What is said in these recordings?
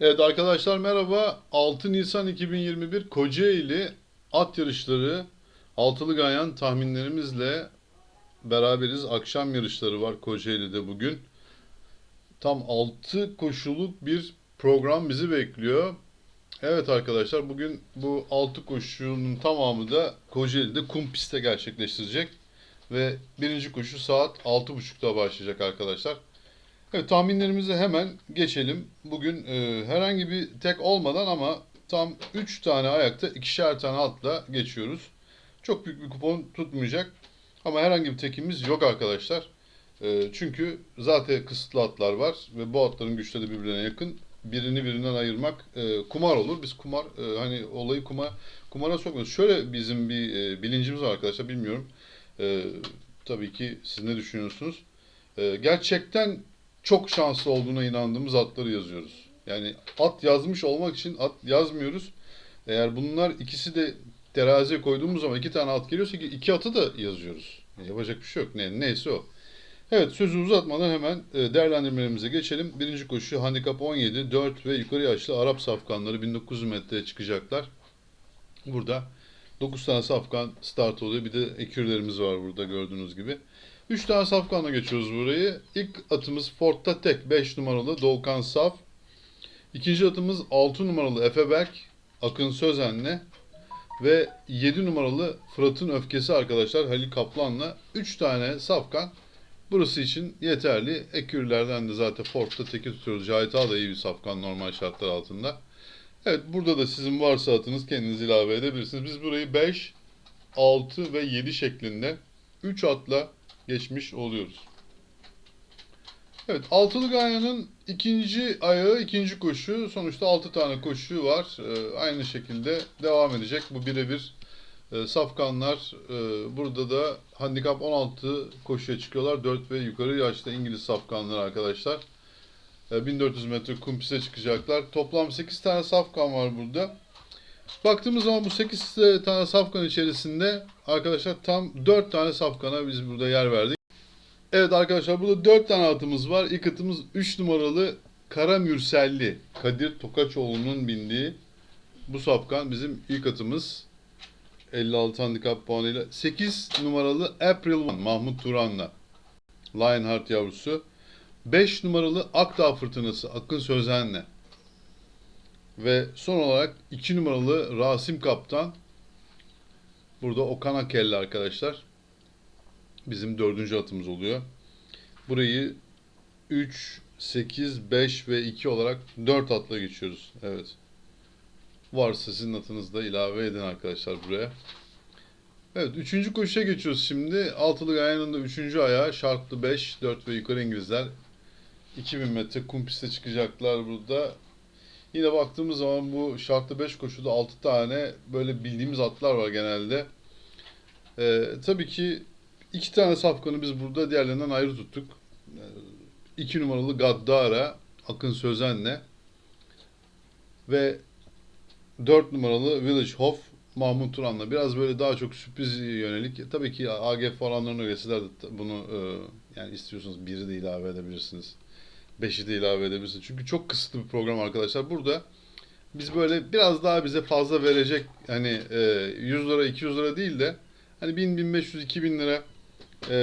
Evet arkadaşlar merhaba. 6 Nisan 2021 Kocaeli at yarışları altılı ganyan tahminlerimizle beraberiz. Akşam yarışları var Kocaeli'de bugün. Tam 6 koşuluk bir program bizi bekliyor. Evet arkadaşlar bugün bu 6 koşunun tamamı da Kocaeli'de kum pistte gerçekleştirecek. Ve birinci koşu saat 6.30'da başlayacak arkadaşlar. Evet tahminlerimize hemen geçelim. Bugün e, herhangi bir tek olmadan ama tam 3 tane ayakta ikişer tane atla geçiyoruz. Çok büyük bir kupon tutmayacak ama herhangi bir tekimiz yok arkadaşlar. E, çünkü zaten kısıtlı atlar var ve bu atların güçleri de birbirine yakın. Birini birinden ayırmak e, kumar olur. Biz kumar e, hani olayı kuma kumara sokmuyoruz. Şöyle bizim bir e, bilincimiz var arkadaşlar bilmiyorum. E, tabii ki siz ne düşünüyorsunuz? E, gerçekten çok şanslı olduğuna inandığımız atları yazıyoruz. Yani at yazmış olmak için at yazmıyoruz. Eğer bunlar ikisi de teraziye koyduğumuz zaman iki tane at geliyorsa ki iki atı da yazıyoruz. Yapacak bir şey yok. Ne, neyse o. Evet sözü uzatmadan hemen e, değerlendirmelerimize geçelim. Birinci koşu handikap 17, 4 ve yukarı yaşlı Arap safkanları 1900 metreye çıkacaklar. Burada 9 tane safkan start oluyor. Bir de ekürlerimiz var burada gördüğünüz gibi. 3 tane safkanla geçiyoruz burayı. İlk atımız Fort'ta tek 5 numaralı Doğukan Saf. İkinci atımız 6 numaralı Efe Berk, Akın Sözen'le ve 7 numaralı Fırat'ın Öfkesi arkadaşlar Halil Kaplan'la 3 tane safkan burası için yeterli. Ekürlerden de zaten Fort'ta teki tutuyoruz. Cahit Ağa da iyi bir safkan normal şartlar altında. Evet burada da sizin varsa atınız kendiniz ilave edebilirsiniz. Biz burayı 5, 6 ve 7 şeklinde 3 atla geçmiş oluyoruz. Evet, altılı ganyanın ikinci ayağı, ikinci koşu. Sonuçta altı tane koşu var. Ee, aynı şekilde devam edecek. Bu birebir e, safkanlar. e, burada da handikap 16 koşuya çıkıyorlar. 4 ve yukarı yaşta İngiliz safkanlar arkadaşlar. E, 1400 metre kum piste çıkacaklar. Toplam 8 tane safkan var burada. Baktığımız zaman bu 8 tane safkan içerisinde arkadaşlar tam 4 tane safkana biz burada yer verdik. Evet arkadaşlar burada 4 tane atımız var. İlk atımız 3 numaralı Kara Mürselli. Kadir Tokaçoğlu'nun bindiği bu safkan bizim ilk atımız. 56 handikap puanıyla. 8 numaralı April One Mahmut Turan'la. Lionheart yavrusu. 5 numaralı Akdağ Fırtınası Akın Sözen'le. Ve son olarak 2 numaralı Rasim Kaptan. Burada Okan Akelli arkadaşlar. Bizim dördüncü atımız oluyor. Burayı 3, 8, 5 ve 2 olarak 4 atla geçiyoruz. Evet. Varsa sizin atınızı da ilave edin arkadaşlar buraya. Evet, üçüncü koşuya geçiyoruz şimdi. Altılı gayanın da üçüncü ayağı şartlı 5, 4 ve yukarı İngilizler. 2000 metre kum piste çıkacaklar burada. Yine baktığımız zaman bu şartlı 5 koşuda 6 tane böyle bildiğimiz atlar var genelde. Ee, tabii ki iki tane safkanı biz burada diğerlerinden ayrı tuttuk. 2 numaralı Gaddara Akın Sözen'le ve 4 numaralı Village Hof Mahmut Turan'la biraz böyle daha çok sürpriz yönelik. Tabii ki AGF oranlarına göre de bunu e, yani istiyorsanız biri de ilave edebilirsiniz. 5'i de ilave edebilirsiniz. Çünkü çok kısıtlı bir program arkadaşlar. Burada biz böyle biraz daha bize fazla verecek hani e, 100 lira 200 lira değil de hani 1000 1500 2000 lira e,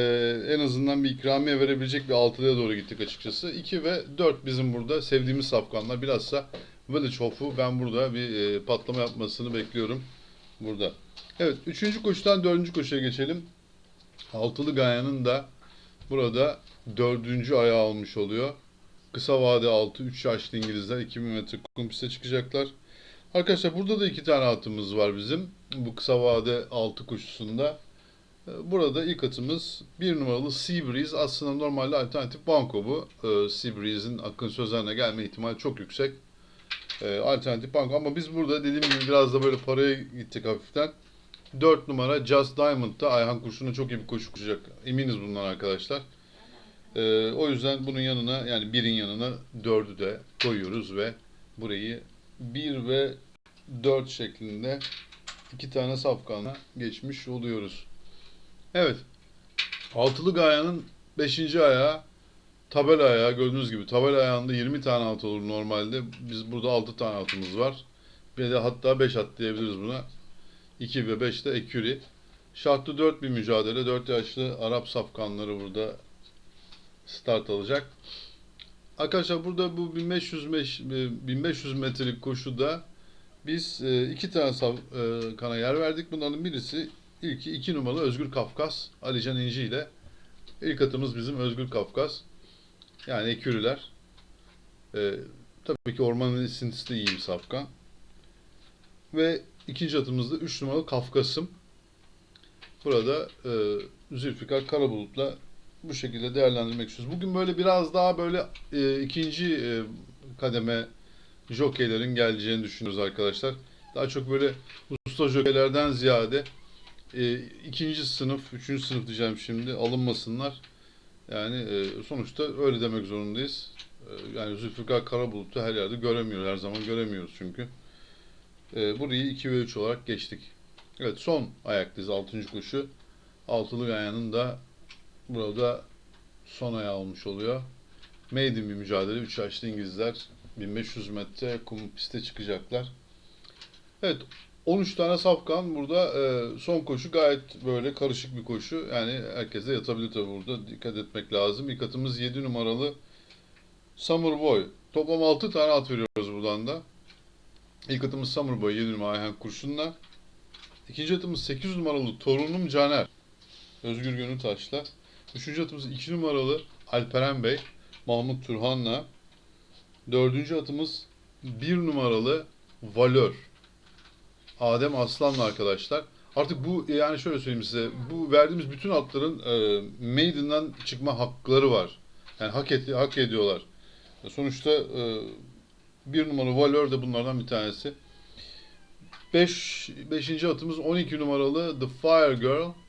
en azından bir ikramiye verebilecek bir altılıya doğru gittik açıkçası. 2 ve 4 bizim burada sevdiğimiz safkanlar. Bilhassa Village Hof'u ben burada bir e, patlama yapmasını bekliyorum. Burada. Evet 3. koşudan 4. koşuya geçelim. Altılı Gaya'nın da burada 4. ayağı almış oluyor. Kısa vade 6 3 yaşlı İngilizler 2000 metre kum piste çıkacaklar. Arkadaşlar burada da iki tane atımız var bizim. Bu kısa vade 6 koşusunda. Burada ilk atımız bir numaralı Seabreeze. Aslında normalde alternatif banko bu. Ee, Seabreeze'in Akın Sözen'le gelme ihtimali çok yüksek. Ee, alternatif banko ama biz burada dediğim gibi biraz da böyle paraya gittik hafiften. 4 numara Just Diamond'da Ayhan Kurşun'un çok iyi bir koşu koşacak. Eminiz bundan arkadaşlar. Ee, o yüzden bunun yanına yani birin yanına 4'ü de koyuyoruz ve burayı 1 ve 4 şeklinde iki tane safkanla geçmiş oluyoruz. Evet. Altılı Gaya'nın 5. ayağı tabela ayağı gördüğünüz gibi tabela ayağında 20 tane at olur normalde. Biz burada 6 tane atımız var. Bir de hatta 5 at diyebiliriz buna. 2 ve 5 de eküri. Şartlı 4 bir mücadele. 4 yaşlı Arap safkanları burada start alacak. Arkadaşlar burada bu 1500 meş- 1500 metrelik koşuda biz e, iki tane sav, e, kana yer verdik. Bunların birisi ilki 2 numaralı Özgür Kafkas Alican İnci ile. İlk atımız bizim Özgür Kafkas. Yani ekürüler. E, tabii ki ormanın esintisi de iyi bir safkan. Ve ikinci atımızda 3 numaralı Kafkasım. Burada e, Zülfikar Karabulut'la bu şekilde değerlendirmek istiyoruz. Bugün böyle biraz daha böyle e, ikinci e, kademe jokeylerin geleceğini düşünüyoruz arkadaşlar. Daha çok böyle usta jokeylerden ziyade e, ikinci sınıf, üçüncü sınıf diyeceğim şimdi alınmasınlar. Yani e, sonuçta öyle demek zorundayız. E, yani Zülfikar Karabulut'u her yerde göremiyoruz. Her zaman göremiyoruz çünkü. E, burayı 2 ve 3 olarak geçtik. Evet son ayaktayız 6. koşu. Altılı Ganyan'ın da burada son ayağı olmuş oluyor. Maiden bir mücadele. 3 yaşlı İngilizler 1500 metre kum piste çıkacaklar. Evet 13 tane safkan burada e, son koşu gayet böyle karışık bir koşu. Yani herkes de yatabilir tabii burada. Dikkat etmek lazım. İlk atımız 7 numaralı Summer Boy. Toplam 6 tane at veriyoruz buradan da. İlk atımız Summer Boy 7 numaralı Ayhan Kurşun'la. İkinci atımız 8 numaralı Torunum Caner. Özgür Gönül Taş'la. Üçüncü atımız 2 numaralı Alperen Bey. Mahmut Turhan'la. Dördüncü atımız 1 numaralı Valör. Adem Aslan'la arkadaşlar. Artık bu yani şöyle söyleyeyim size. Bu verdiğimiz bütün atların e, Maiden'dan çıkma hakları var. Yani hak, et, hak ediyorlar. Sonuçta e, bir numaralı Valör de bunlardan bir tanesi. 5 beş, 5. atımız 12 numaralı The Fire Girl.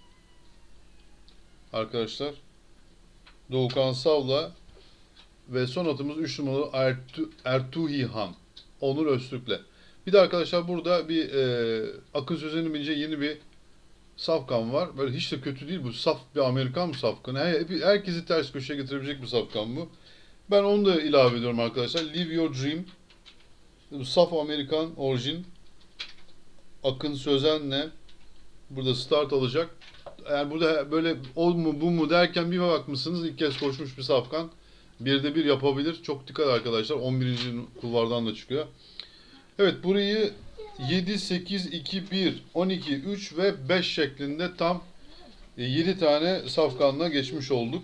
Arkadaşlar. Doğukan Sav'la ve son atımız 3 numaralı Ertu, Ertuği Han. Onur Öztürk'le. Bir de arkadaşlar burada bir e, Akın Sözen'in bince yeni bir safkan var. Böyle hiç de kötü değil bu. Saf bir Amerikan bir safkan. Her, herkesi ters köşeye getirebilecek bir safkan bu. Ben onu da ilave ediyorum arkadaşlar. Live Your Dream. Saf Amerikan orijin. Akın Sözen'le burada start alacak. Yani burada böyle o mu bu mu derken bir bakmışsınız ilk kez koşmuş bir safkan. Bir de bir yapabilir. Çok dikkat arkadaşlar. 11. kulvardan da çıkıyor. Evet burayı 7, 8, 2, 1, 12, 3 ve 5 şeklinde tam 7 tane safkanla geçmiş olduk.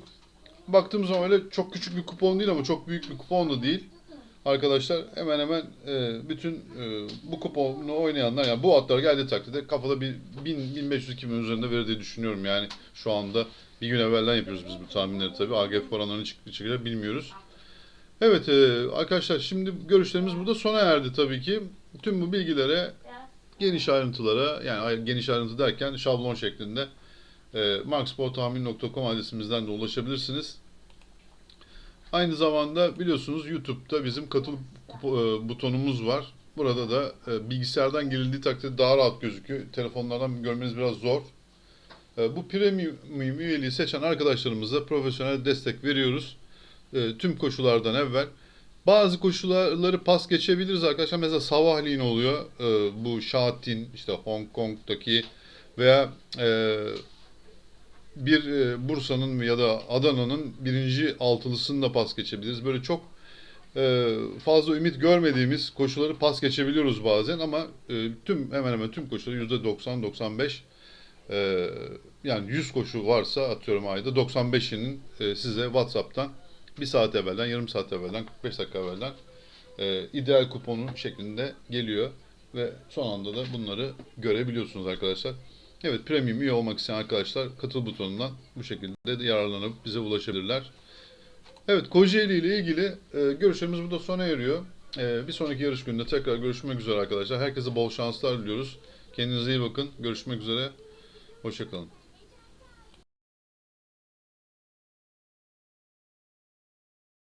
Baktığımız zaman öyle çok küçük bir kupon değil ama çok büyük bir kupon da değil. Arkadaşlar hemen hemen e, bütün e, bu kuponu oynayanlar yani bu atlar geldiği takdirde kafada bir 1000 1500 2000 üzerinde verir düşünüyorum yani şu anda bir gün evvelden yapıyoruz biz bu tahminleri tabii. AGF oranlarını çıktı çıkacak bilmiyoruz. Evet e, arkadaşlar şimdi görüşlerimiz burada sona erdi tabii ki. Tüm bu bilgilere geniş ayrıntılara yani geniş ayrıntı derken şablon şeklinde e, marksporttahmin.com adresimizden de ulaşabilirsiniz. Aynı zamanda biliyorsunuz YouTube'da bizim katıl e, butonumuz var. Burada da e, bilgisayardan girildiği takdirde daha rahat gözüküyor. Telefonlardan görmeniz biraz zor. E, bu premium üyeliği seçen arkadaşlarımıza profesyonel destek veriyoruz. Tüm koşulardan evvel. Bazı koşulları pas geçebiliriz arkadaşlar. Mesela sabahleyin oluyor. Bu Şatin, işte Hong Kong'daki veya bir e, Bursa'nın ya da Adana'nın birinci altılısını da pas geçebiliriz. Böyle çok e, fazla ümit görmediğimiz koşuları pas geçebiliyoruz bazen ama e, tüm hemen hemen tüm koşuları %90-95 e, yani 100 koşu varsa atıyorum ayda 95'inin e, size WhatsApp'tan bir saat evvelden, yarım saat evvelden, 45 dakika evvelden ideal kuponu şeklinde geliyor ve son anda da bunları görebiliyorsunuz arkadaşlar. Evet premium üye olmak isteyen arkadaşlar katıl butonundan bu şekilde de yararlanıp bize ulaşabilirler. Evet Kocaeli ile ilgili e, görüşlerimiz burada sona eriyor. E, bir sonraki yarış gününde tekrar görüşmek üzere arkadaşlar. Herkese bol şanslar diliyoruz. Kendinize iyi bakın. Görüşmek üzere. Hoşçakalın.